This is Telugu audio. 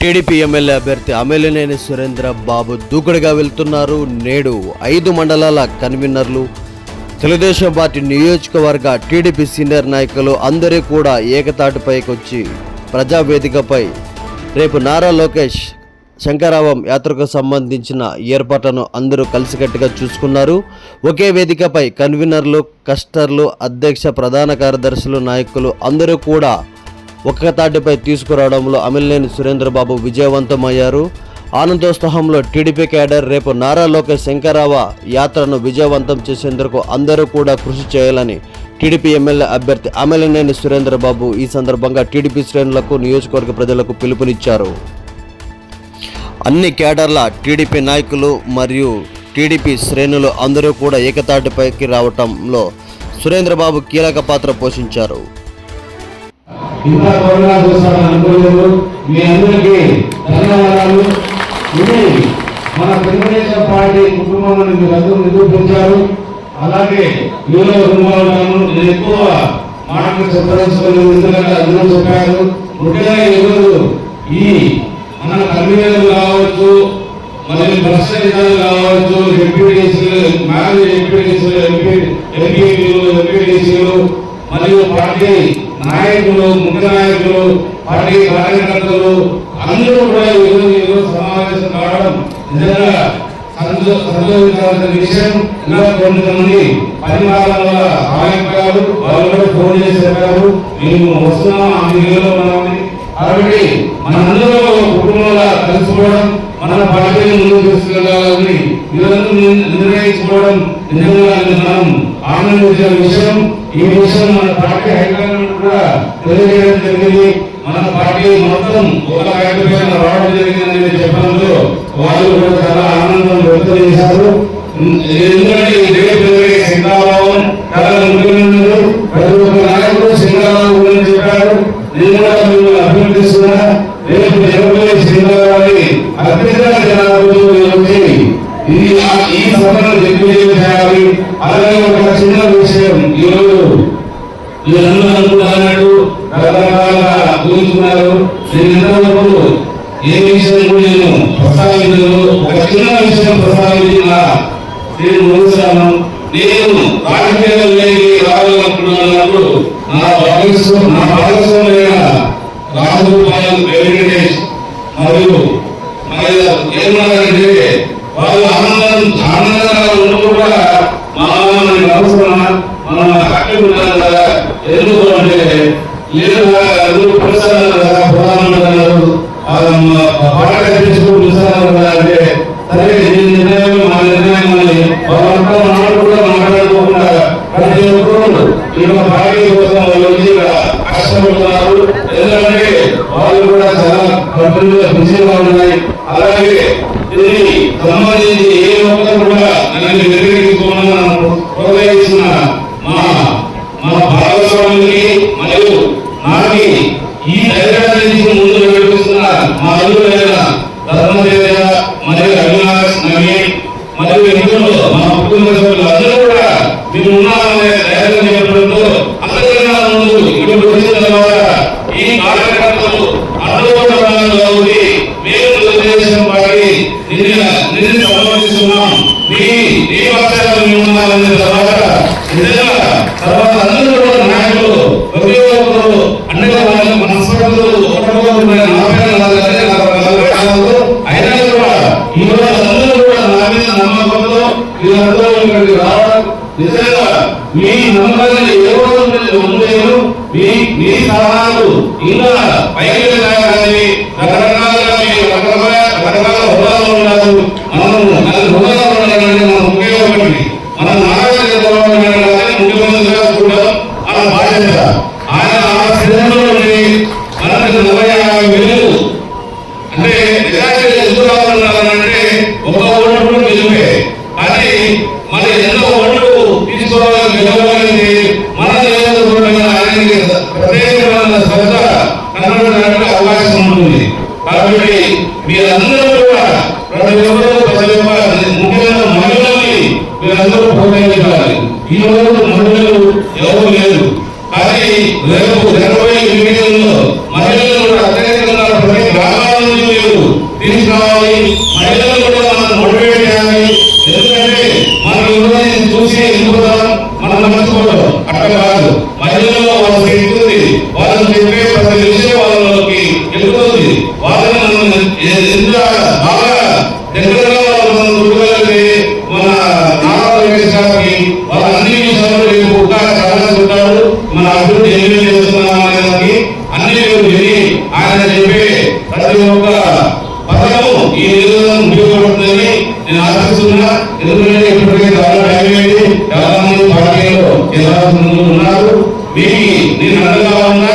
టీడీపీ ఎమ్మెల్యే అభ్యర్థి అమెలినేని సురేంద్ర బాబు దూకుడుగా వెళ్తున్నారు. నేడు ఐదు మండలాల కన్వీనర్లు తెలుగుదేశం పార్టీ నియోజకవర్గ టీడీపీ సీనియర్ నాయకులు అందరూ కూడా ఏకతాటిపైకి వచ్చి ప్రజావేదికపై రేపు నారా లోకేష్ శంకరావం యాత్రకు సంబంధించిన ఏర్పాట్లను అందరూ కలిసికట్టుగా చూసుకున్నారు. ఒకే వేదికపై కన్వీనర్లు కస్టర్లు అధ్యక్ష ప్రధాన కార్యదర్శులు నాయకులు అందరూ కూడా ఒక్కతాటిపై తీసుకురావడంలో అమిలినేని సురేంద్రబాబు విజయవంతమయ్యారు. ఆనందోత్సాహంలో టీడీపీ క్యాడర్ రేపు నారా లోకేష్ శంకరావ యాత్రను విజయవంతం చేసేందుకు అందరూ కూడా కృషి చేయాలని టీడీపీ ఎమ్మెల్యే అభ్యర్థి అమిలినేని సురేంద్రబాబు ఈ సందర్భంగా టీడీపీ శ్రేణులకు నియోజకవర్గ ప్రజలకు పిలుపునిచ్చారు. అన్ని కేడర్ల టీడీపీ నాయకులు మరియు టీడీపీ శ్రేణులు అందరూ కూడా ఏకతాటిపైకి రావటంలో సురేంద్రబాబు కీలక పాత్ర పోషించారు. ఇంత కరోనా చూస్తాను అనుకోలేదు. మీ అందరికీ ధన్యవాదాలు. ఇది మన తెలుగుదేశం పార్టీ కుటుంబంలో మీరు అందరూ నిరూపించారు. అలాగే మీలో ఉంటాను నేను ఎక్కువ మాటలు చెప్పదలుచుకోలేదు. ఎందుకంటే అందరూ చెప్పారు. ముఖ్యంగా ఈరోజు ఈ మన కన్వీనర్లు కావచ్చు మరి మరియు భ్రష్టాచారాలు కావచ్చు ఎంపీడీసీలు మ్యారేజ్ ఎంపీడీసీలు ఎంపీ ఎంపీలు ఎంపీడీసీలు మరియు పార్టీ నాయకులు ముఖ్య నాయకులు పార్టీ కార్యకర్తలు అందరూ కూడా ఈరోజు ఈరోజు సమావేశం కావడం నిజంగా సంతో- సంతోషించాల్సిన విషయం. ఇలా కొంతమంది పరిమాణాల వల్ల ఆగిపోయారు వాళ్ళు కూడా ఫోన్ చేసి చెప్పారు మేము వస్తున్నాం ఆ మిగిలిలో ఉన్నామని. కాబట్టి మనందరూ ఒక కుటుంబంగా కలుసుకోవడం మన పార్టీని ముందుకు తీసుకెళ్ళాలని మీరందరూ నిర్ణయించుకోవడం నిజంగా మనం ఆనందించిన విషయం. ఈ విషయం మన పార్టీ హైకమాండ్ కూడా తెలియజేయడం జరిగింది. మన పార్టీ మొత్తం ఒక కార్యక్రమం రావడం జరిగిందని చెప్పడంలో వాళ్ళు కూడా చాలా ఆనందం వ్యక్తం చేశారు. ఎందుకంటే ఈ రేపు జరిగే చాలా ముఖ్యమైనది. ప్రతి ఒక్క నాయకుడు సింగారావు గురించి చెప్పారు. నేను కూడా మిమ్మల్ని అభ్యర్థిస్తున్నా అత్యంత జనాభాతో ఇది ఈ సభను దిగ్విజయం చేయాలి అలాగే ఒక చిన్న విషయం ఈరోజు మీరందరూ అనుకుంటున్నట్టు రకరకాలుగా ఊహించుకున్నారు నేను ఇంతవరకు ఏ విషయం కూడా నేను ప్రస్తావించలేదు ఒక చిన్న విషయం ప్రస్తావించిన నేను ముగిస్తాను నేను రాజకీయాల్లోకి రావాలనుకున్నప్పుడు నా భాగస్వామి నా భాగస్వామైన రాజగోపాల్ వెంకటేష్ మరియు ఏమన్నారంటే వాళ్ళు ఆనందం ఆనందంగా ఉండి కూడా మా మనకి అవసరమా మనం హ్యాపీ ఉన్నాం కదా ఎందుకు అంటే లేదు అందరూ కదా ప్రధానమంటారు పాట కట్టించుకుని పురుషాలు కదా అంటే సరే నీ నిర్ణయం మా నిర్ణయం అని వాళ్ళంతా మాట కూడా మాట్లాడుకోకుండా ప్రతి ఒక్కరు ఈ కోసం వాళ్ళు ఇక్కడ కష్టపడుతున్నారు. ఎందుకంటే వాళ్ళు కూడా చాలా కంపెనీలో బిజీగా ఉన్నాయి. అలాగే దీనికి సంబంధించి ఏ ఒక్కరు కూడా నన్ను వ్యతిరేకించుకోమని ప్రోత్సహిస్తున్న మా మా భాగస్వామికి మరియు నాకి ఈ హైదరాబాద్ నుంచి ముందు నడిపిస్తున్న మా అల్లుడైన ధర్మదేవ మరియు అవినాష్ నవీన్ మరియు ఇంట్లో మా కుటుంబ సభ్యులు అందరూ కూడా మీరు ఉన్నారనే ధైర్యం చెప్పడంతో అందరికన్నా ముందు ఇక్కడ వచ్చిన తర్వాత ఈ కార్యకర్తలు అనుభవంగా ఉంది మేము తెలుగుదేశం పార్టీ నిన్న నిన్ను సమర్పిస్తున్నాం మీ పక్షాలు మేము తర్వాత నిజంగా తర్వాత అందరూ కూడా నాయకులు ప్రతి అన్ని వాళ్ళ మనస్పర్ధలు ఒకరికొకరు అయినా కూడా ఈ రోజు అందరూ కూడా నా మీద నమ్మకంతో వీళ్ళందరూ ఇక్కడికి రావడం నిజంగా మీ నమ్మకాన్ని ఏ రోజు ఉండేను మీ మీ సలహాలు ఇంకా పైకి రకరకాల కాబట్టి మీరందరూ కూడా ప్రతి ఒక్కరూ ప్రతి ఒక్క ముఖ్యంగా మహిళల్ని మీరందరూ ప్రోత్సహించాలి. ఈ రోజు మహిళలు ఎవరు లేరు. కానీ రేపు நல்லவங்க